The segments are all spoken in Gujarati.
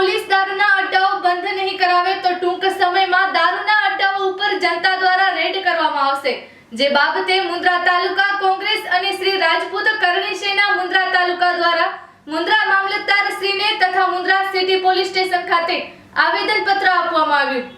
પોલીસ દારૂના અડ્ડાઓ બંધ નહીં કરાવે તો ટૂંક સમયમાં દારૂના અડ્ડાઓ ઉપર જનતા દ્વારા રેડ કરવામાં આવશે. જે બાબતે મુન્દ્રા તાલુકા કોંગ્રેસ અને શ્રી રાજપૂત કરણી સેના મુન્દ્રા તાલુકા દ્વારા મુન્દ્રા મામલતદાર શ્રીને તથા મુન્દ્રા સિટી પોલીસ સ્ટેશન ખાતે આવેદનપત્ર આપવામાં આવ્યું.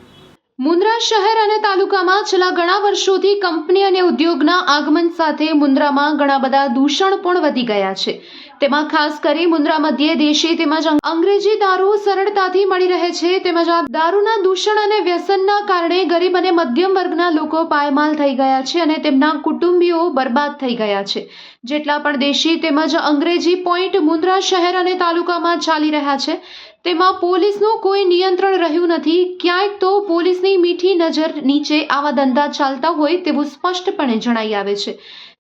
મુન્દ્રા શહેર અને તાલુકામાં છેલ્લા ઘણા વર્ષોથી કંપની અને ઉદ્યોગના આગમન સાથે મુન્દ્રામાં ઘણા બધા દૂષણ પણ વધી ગયા છે. તેમાં ખાસ કરી મુન્દ્રા મધ્યે દેશી તેમજ અંગ્રેજી દારૂ સરળતાથી મળી રહે છે. તેમજ આ દારૂના દૂષણ અને વ્યસનના કારણે ગરીબ અને મધ્યમ વર્ગના લોકો પાયમાલ થઈ ગયા છે અને તેમના કુટુંબીઓ બરબાદ થઈ ગયા છે. જેટલા પણ દેશી તેમજ અંગ્રેજી પોઈન્ટ મુન્દ્રા શહેર અને તાલુકામાં ચાલી રહ્યા છે તેમાં પોલીસનું કોઈ નિયંત્રણ રહ્યું નથી. ક્યાંય તો પોલીસની મીઠી નજર નીચે આવા ધંધા ચાલતા હોય તેવું સ્પષ્ટપણે જણાઈ આવે છે.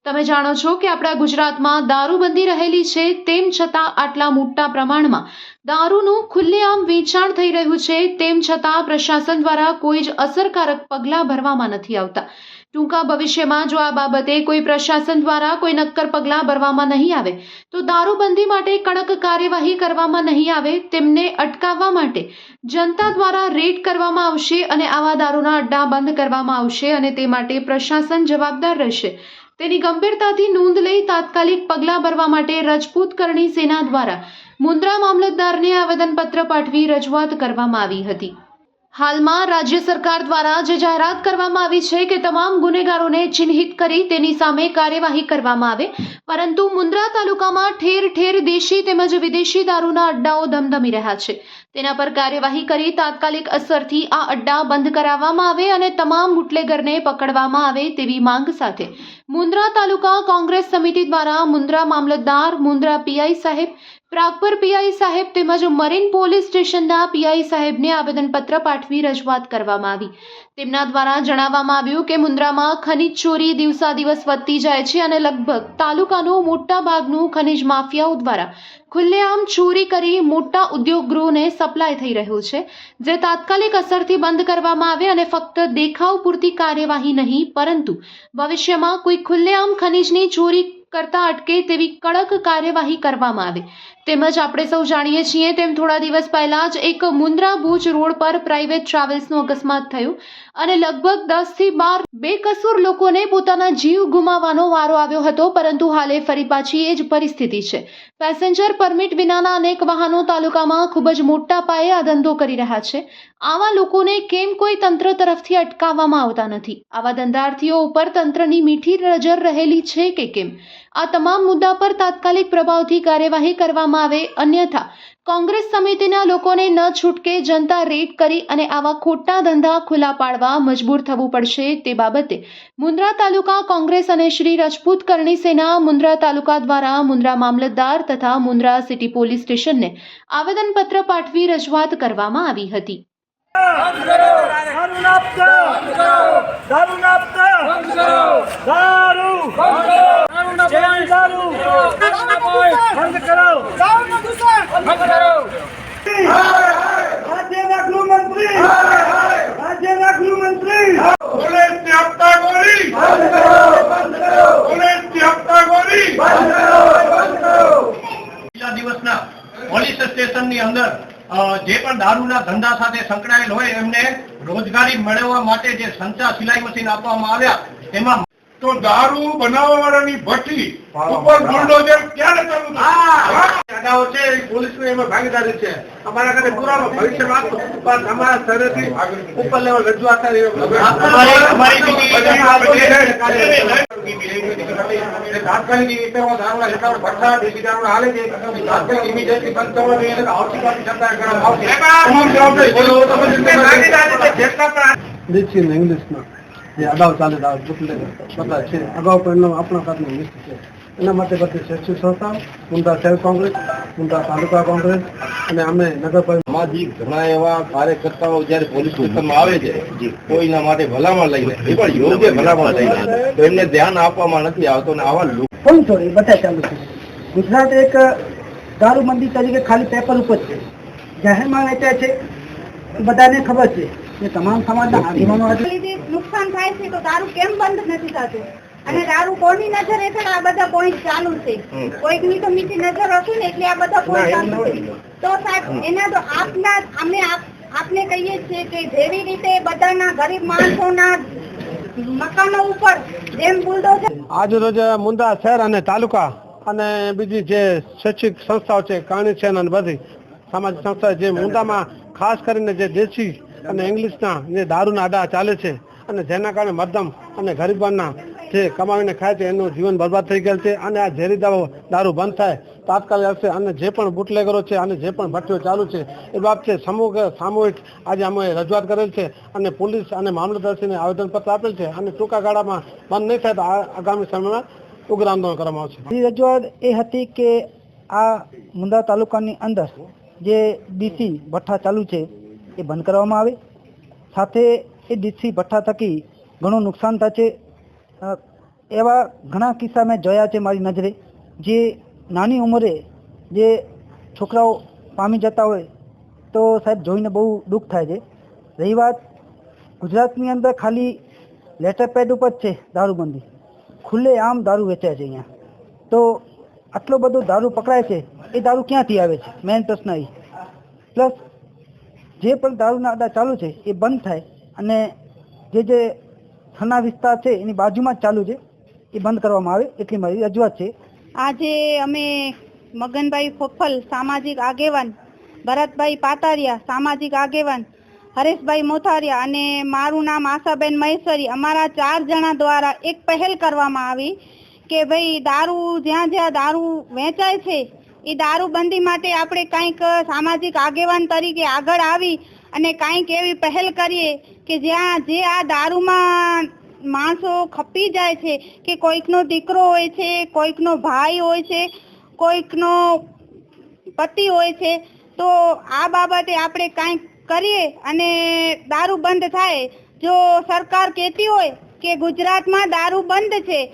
તમે જાણો છો કે આપણા ગુજરાતમાં દારૂબંધી રહેલી છે, તેમ છતાં આટલા મોટા પ્રમાણમાં દારૂનું ખુલ્લેઆમ વેચાણ થઈ રહ્યું છે, તેમ છતાં પ્રશાસન દ્વારા કોઈ જ અસરકારક પગલાં ભરવામાં નથી આવતા. ટૂંકા ભવિષ્યમાં જો આ બાબતે કોઈ પ્રશાસન દ્વારા કોઈ નક્કર પગલાં ભરવામાં નહીં આવે, તો દારૂબંધી માટે કડક કાર્યવાહી કરવામાં નહીં આવે, તેમને અટકાવવા માટે જનતા દ્વારા રેડ કરવામાં આવશે અને આવા દારૂના અડ્ડા બંધ કરવામાં આવશે અને તે માટે પ્રશાસન જવાબદાર રહેશે. તેની ગંભીરતાથી નોંધ લઈ તાત્કાલિક પગલાં ભરવા માટે રજપૂત કરણી સેના દ્વારા મુન્દ્રા મામલતદારને આવેદનપત્ર પાઠવી રજૂઆત કરવામાં આવી હતી. હાલમાં રાજ્ય સરકાર દ્વારા જે જાહેરાત કરવામાં આવી છે કે તમામ ગુનેગારોને ચિહ્નિત કરી તેની સામે કાર્યવાહી કરવામાં આવે, પરંતુ મુન્દ્રા તાલુકામાં ઠેર ઠેર દેશી તેમજ વિદેશી દારૂના અડ્ડાઓ ધમધમી રહ્યા છે. તેના પર કાર્યવાહી કરી તાત્કાલિક અસરથી આ અડ્ડા બંધ કરાવવામાં આવે અને તમામ બુટલેગરને પકડવામાં આવે તેવી માંગ સાથે. મુન્દ્રા તાલુકા કોંગ્રેસ સમિતિ દ્વારા મુન્દ્રા મામલતદાર મુન્દ્રા પીઆઈ સાહેબ પ્રાગપર પીઆઈ સાહેબ તેમજ મરીન પોલીસ સ્ટેશનના પીઆઈ સાહેબને આવેદનપત્ર પાઠવી રજૂઆત કરવામાં આવી. તેમના દ્વારા જણાવવામાં આવ્યું કે મુન્દ્રામાં ખનિજ ચોરી દિવસા દિવસ વધતી જાય છે અને લગભગ તાલુકાનું મોટા ભાગનું ખનિજ માફિયાઓ દ્વારા ખુલ્લેઆમ ચોરી કરી મોટા ઉદ્યોગ ગૃહોને સપ્લાય થઈ રહ્યું છે, જે તાત્કાલિક અસરથી બંધ કરવામાં આવે અને ફક્ત દેખાવ પૂરતી કાર્યવાહી નહીં, પરંતુ ભવિષ્યમાં કોઈ ખુલ્લેઆમ ખનિજની ચોરી કરતા અટકે તેવી કડક કાર્યવાહી કરવામાં આવે. તેમજ આપણે સૌ જાણીએ છીએ તેમ થોડા દિવસ પહેલા જ એક મુન્દ્રા ભુજ રોડ પર પ્રાઇવેટ ટ્રાવેલ્સનું અકસ્માત થયું અને લગભગ દસથી બાર બેકસૂર લોકોને પોતાના જીવ ગુમાવવાનો વારો આવ્યો હતો, પરંતુ હાલે ફરી પાછી એ જ પરિસ્થિતિ છે. પેસેન્જર પરમિટ વિનાના અનેક વાહનો તાલુકામાં ખૂબ જ મોટા પાયે આ ધંધો કરી રહ્યા છે. આવા લોકોને કેમ કોઈ તંત્ર તરફથી અટકાવવામાં આવતા નથી? આવા ધંધાર્થીઓ ઉપર તંત્રની મીઠી નજર રહેલી છે કે કેમ? આ તમામ મુદ્દા પર તાત્કાલિક પ્રભાવથી કાર્યવાહી કરવામાં આવે, અન્યથા કોંગ્રેસ સમિતિના લોકોને ન છૂટકે જનતા રેડ કરી અને આવા ખોટા ધંધા ખુલ્લા પાડવા મજબૂર થવું પડશે તે બાબતે મુન્દ્રા તાલુકા કોંગ્રેસ અને શ્રી રાજપૂત કરણી સેના મુન્દ્રા તાલુકા દ્વારા મુન્દ્રા મામલતદાર તથા મુન્દ્રા સિટી પોલીસ સ્ટેશનને આવેદનપત્ર પાઠવી રજૂઆત કરવામાં આવી હતી. દારૂ નાપતા દારૂ નાપતા દારૂ જેવી દારૂ બંધ કરો દિવસના પોલીસ સ્ટેશનની અંદર જે પણ દારૂના ધંધા સાથે સંકળાયેલ હોય એમને રોજગારી મેળવવા માટે જે સંચા સિલાઈ મશીન આપવામાં આવ્યા એમાં તો દારૂ બનાવવા વાળાની ભઠ્ઠી ઉપર બુલડોઝર ક્યારે ચાલુ દાદાઓ છે એ પોલીસની એમાં ભાગીદારી છે. અમારા ઘરે પુરાવો ભવિષ્યમાં પણ અમારા સ્તરેથી ઉપર લેવલ રજૂઆત તાત્કાલિક રીતે દારૂના હિસાબ ભઠ્ઠા દેશી દારૂ હાલે છે. તાત્કાલિક ઇમિડિયેટલી બંધ કરવા જોઈએ અને સરકાર કરવામાં આવશે. તમામ જવાબદારી ઇંગ્લિશમાં જે અગાઉ ચાલે બધા છે. અગાઉ પણ એનો આપણા સાથેની લિસ્ટ છે. એના માટે બધી શૈક્ષિક સંસ્થા મુંદ્રા શહેર કોંગ્રેસ મુંદ્રા તાલુકા કોંગ્રેસ અને અમે નગરપાલિકા સામાજિક ઘણા એવા કાર્યકર્તાઓ જયારે પોલીસ સ્ટેશનમાં આવે છે કોઈના માટે ભલામણ લઈને એ પણ યોગ્ય ભલામણ લઈને તો એમને ધ્યાન આપવામાં નથી આવતો ને આવા લોકો છોડી બધા ચાલુ છે. ગુજરાત એક દારૂબંધી તરીકે ખાલી પેપર ઉપર છે. જાહેરમાં વેચાય છે. બધાને ખબર છે. કે તમામ સમાજના આગેવાનો નુકસાન થાય છે તો દારૂ કેમ બંધ નથી થતું? અને દારૂ કોની નજર હેઠળ આ બધા પોઈન્ટ ચાલુ છે. કોઈકની તો મીઠી નજર હશે ને એટલે આ બધા પોઈન્ટ ચાલુ છે. તો સાહેબ એના તો આપના અમે આપને કહીએ છીએ કે જેવી રીતે બધાના ગરીબ માણસોના મકાનો ઉપર જેમ બુલડોઝર આજ રોજ મુંદ્રા શહેર અને તાલુકા અને બીજી જે શૈક્ષિક સંસ્થાઓ છે કાણી છે અને બધી સામાજિક સંસ્થા જે મુંદામાં ખાસ કરીને જે દેશી અને ઇંગ્લિશના જે દારૂના આડા ચાલે છે અને જેના કારણે મધ્યમ અને ગરીબોના જે કમાવીને ખાય છે એનું જીવન બરબાદ થઈ ગયેલ છે અને આ ઝેરી દારૂ બંધ થાય. તાત્કાલિક આવશે અને જે પણ બુટલેગરો છે અને જે પણ ભઠ્ઠીઓ ચાલુ છે એ બાબતે સમૂહ સામૂહિક આજે અમે રજૂઆત કરેલ છે અને પોલીસ અને મામલતદારશ્રીને આવેદનપત્ર આપેલ છે અને ટૂંકા ગાળામાં બંધ નહીં થાય તો આગામી સમયમાં ઉગ્ર આંદોલન કરવામાં આવશે. રજૂઆત એ હતી કે આ મુંદ્રા તાલુકાની અંદર જે ડીસી ભઠ્ઠા ચાલુ છે એ બંધ કરવામાં આવે. સાથે એ ડીસી ભઠ્ઠા થકી ઘણું નુકસાન છે. અ, એવા ઘણા કિસ્સા મેં જોયા છે મારી નજરે, જે નાની ઉંમરે જે છોકરાઓ પામી જતા હોય, તો સાહેબ જોઈને બહુ દુઃખ થાય છે. રહી વાત ગુજરાતની અંદર ખાલી લેટર પેડ ઉપર જ છે દારૂબંધી. ખુલ્લે આમ દારૂ વેચાય છે અહીંયા. તો આટલો બધો દારૂ પકડાય છે, એ દારૂ ક્યાંથી આવે છે? મેઇન પ્રશ્ન એ. પ્લસ જે પણ દારૂના અડા ચાલુ છે, એ બંધ થાય અને જે જે થના વિસ્તાર છે, એની બાજુમાં જ ચાલુ છે. એ બંધ કરવામાં આવે એટલી મારી રજૂઆત છે. આજે અમે મગનભાઈ ફોફલ, સામાજિક આગેવાન, ભરતભાઈ પાતારિયા, સામાજિક આગેવાન, હરેશભાઈ મોથારિયા અને મારું નામ આશાબેન મહેશ્વરી, અમારા ચાર જણા દ્વારા એક પહેલ કરવામાં આવી કે ભાઈ દારૂ જ્યાં જ્યાં દારૂ વેચાય છે, એ દારૂબંધી માટે આપણે કંઈક સામાજિક આગેવાન તરીકે આગળ આવી અને કંઈક એવી પહેલ કરીએ કે જ્યાં જે આ દારૂમાં માણસો ખપી જાય છે, કે કોઈકનો દીકરો હોય છે, કોઈકનો ભાઈ હોય છે, કોઈકનો પતિ હોય છે, તો આ બાબતે આપણે કાંઈક કરીએ અને દારૂ બંધ થાય. જો સરકાર કહેતી હોય કે ગુજરાતમાં દારૂ બંધ છે,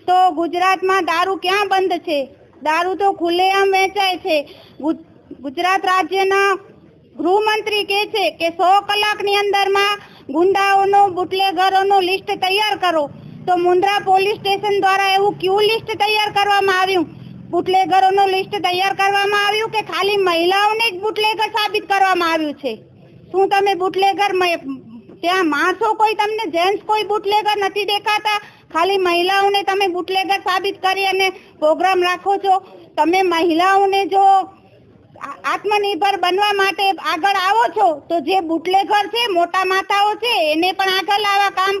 તો ગુજરાતમાં દારૂ ક્યાં બંધ છે? દારૂ તો ખુલ્લેઆમ વેચાય છે. ગુજ- ગુજરાત રાજ્યના ગૃહમંત્રી કહે છે કે સો કલાકની અંદરમાં ગુંડાઓનું, બુટલેગરોનું લિસ્ટ તૈયાર કરો. તો મુન્દ્રા પોલીસ સ્ટેશન દ્વારા એવું ક્યુ લિસ્ટ તૈયાર કરવામાં આવ્યું? બુટલેગરોનું લિસ્ટ તૈયાર કરવામાં આવ્યું કે ખાલી મહિલાઓને જ બુટલેગર સાબિત કરવામાં આવ્યું છે? શું તમે બુટલેગર ત્યાં માણસો કોઈ તમને, જેન્ટ્સ કોઈ બુટલેગર નથી દેખાતા? ખાલી મહિલાઓને તમે બુટલેગર સાબિત કરી અને પ્રોગ્રામ રાખો છો? તમે મહિલાઓને જો આત્મનિર્ભર બનવા માટે આગળ આવો છો, તો જે બુટલેગર છે, મોટા માતાઓ છે, એને પણ આગળ આવા કામ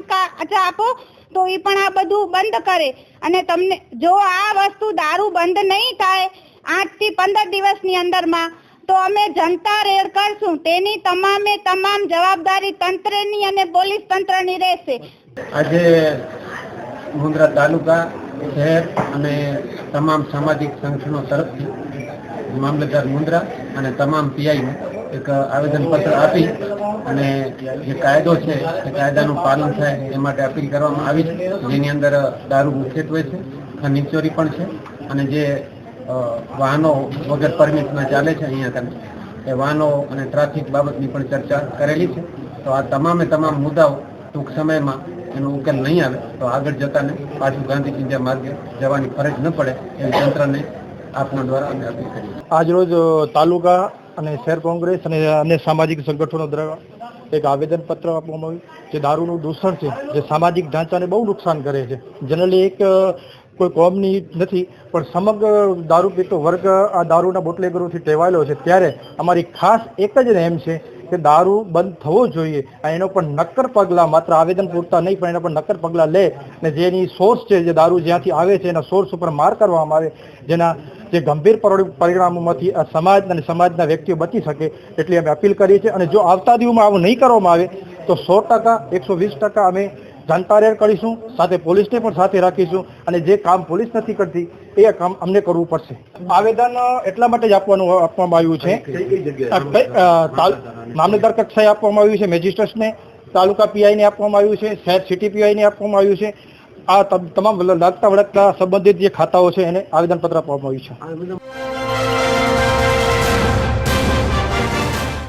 આપો, તો એ પણ આ બધું બંધ કરે. અને તમને જો આ વસ્તુ દારૂ બંધ નહીં થાય આઠથી પંદર દિવસની અંદરમાં, તો અમે જનતા રેડ કરશું. તેની તમામે તમામ જવાબદારી તંત્રની અને પોલીસ તંત્રની રહેશે. આજે મુંદ્રા તાલુકા, શહેર અને તમામ સામાજિક સંગઠનો તરફથી મામલતદાર મુન્દ્રા અને તમામ પીઆઈને એક આવેદનપત્ર આપી અને જે કાયદો છે, એ કાયદાનું પાલન થાય એ માટે અપીલ કરવામાં આવી છે. જેની અંદર દારૂ મુખ્યત્વે છે ખનીજ ચોરી પણ છે અને જે વાહનો વગર પરમિટના ચાલે છે અહીંયા કને એ વાહનો અને ટ્રાફિક બાબતની પણ ચર્ચા કરેલી છે. તો આ તમામે તમામ મુદ્દાઓ ટૂંક સમયમાં એનો ઉકેલ નહીં આવે તો આગળ જતાને પાછું ગાંધી ચિંધ્યા માર્ગે જવાની ફરજ ન પડે એવી તંત્રને આપના દ્વારા અમે અપીલ કરી આજરોજ તાલુકા અને શહેર કોંગ્રેસ અને, અન્ય સામાજિક સંગઠનો દ્વારા એક આવેદન પત્ર આપવામાં આવ્યું જે દારૂનું દૂષણ છે, જે સામાજિક ઢાંચાને બહુ નુકસાન કરે છે. જનરલી એક કોઈ કોમની નથી, પણ સમગ્ર દારૂ પીતો વર્ગ આ દારૂના બોટલેગરોથી ટેવાયેલો છે. ત્યારે અમારી ખાસ એક જ એમ છે કે દારૂ બંધ થવો જોઈએ. અને એનો પણ નક્કર પગલાં માત્ર આવેદન પૂરતા નહીં પણ એના પર નક્કર પગલાં લે. અને જેની સોર્સ છે જે દારૂ જ્યાંથી આવે છે એના સોર્સ ઉપર માર કરવામાં આવે. જેના જે ગંભીર પરિણામોમાંથી આ સમાજ અને સમાજના વ્યક્તિઓ બચી શકે એટલી અમે અપીલ કરીએ છીએ. અને જો આવતા દિવસમાં આવું નહીં કરવામાં આવે તો સો ટકા એકસો વીસ ટકા અમે જનતા રેડ કરીશું સાથે પોલીસને પણ સાથે રાખીશું. અને જે કામ પોલીસ નથી કરતી એ કામ અમને કરવું પડશે. આવેદન એટલા માટે જ આપવાનું આપવામાં આવ્યું છે. મામલતદાર કક્ષાએ આપવામાં આવ્યું છે, મેજિસ્ટ્રેટને, તાલુકા પીઆઈ ને આપવામાં આવ્યું છે, શહેર સિટી પીઆઈ ને આપવામાં આવ્યું છે. આ તમામ લાગતા વળગતા સંબંધિત જે ખાતાઓ છે, એને આવેદનપત્ર આપવામાં આવ્યું છે.